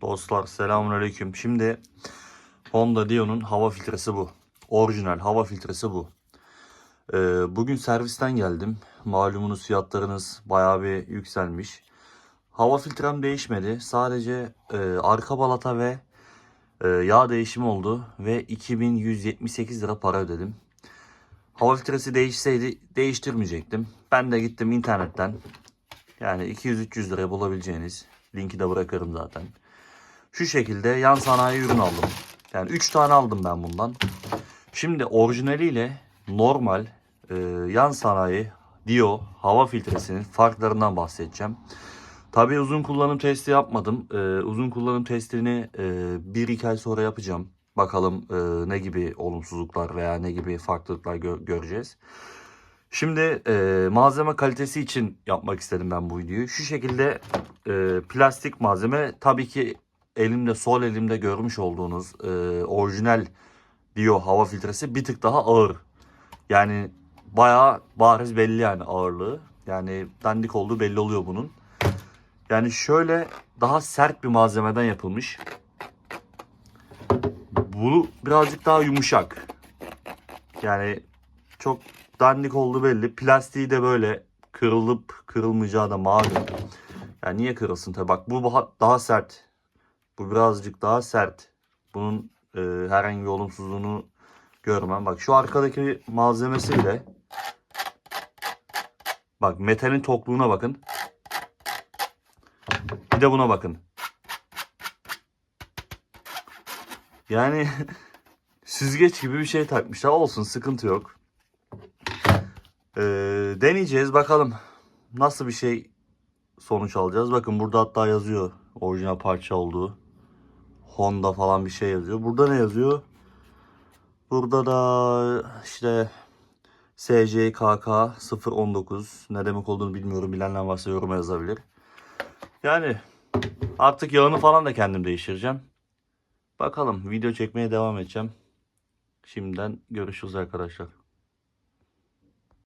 Dostlar selamünaleyküm. Şimdi Honda Dion'un hava filtresi bu. Orijinal hava filtresi bu. Ee, bugün servisten geldim. Malumunuz fiyatlarınız bayağı bir yükselmiş. Hava filtrem değişmedi. Sadece e, arka balata ve e, yağ değişimi oldu ve 2178 lira para ödedim. Hava filtresi değişseydi değiştirmeyecektim. Ben de gittim internetten. Yani 200-300 liraya bulabileceğiniz linki de bırakırım zaten. Şu şekilde yan sanayi ürün aldım. Yani 3 tane aldım ben bundan. Şimdi orijinaliyle normal e, yan sanayi Dio hava filtresinin farklarından bahsedeceğim. Tabii uzun kullanım testi yapmadım. E, uzun kullanım testini e, 1-2 ay sonra yapacağım. Bakalım e, ne gibi olumsuzluklar veya ne gibi farklılıklar gö- göreceğiz. Şimdi e, malzeme kalitesi için yapmak istedim ben bu videoyu. Şu şekilde e, plastik malzeme tabii ki elimde sol elimde görmüş olduğunuz e, orijinal Dio hava filtresi bir tık daha ağır. Yani bayağı bariz belli yani ağırlığı. Yani dandik olduğu belli oluyor bunun. Yani şöyle daha sert bir malzemeden yapılmış. Bu birazcık daha yumuşak. Yani çok dandik olduğu belli. Plastiği de böyle kırılıp kırılmayacağı da malum. Yani niye kırılsın tabi bak bu daha sert. Bu birazcık daha sert. Bunun e, herhangi bir olumsuzluğunu görmem. Bak şu arkadaki malzemesi bile bak metalin tokluğuna bakın. Bir de buna bakın. Yani süzgeç gibi bir şey takmışlar. Olsun sıkıntı yok. Ee, deneyeceğiz bakalım nasıl bir şey sonuç alacağız. Bakın burada hatta yazıyor orijinal parça olduğu. Honda falan bir şey yazıyor. Burada ne yazıyor? Burada da işte SCKK 019 ne demek olduğunu bilmiyorum. Bilenler varsa yoruma yazabilir. Yani artık yağını falan da kendim değiştireceğim. Bakalım video çekmeye devam edeceğim. Şimdiden görüşürüz arkadaşlar.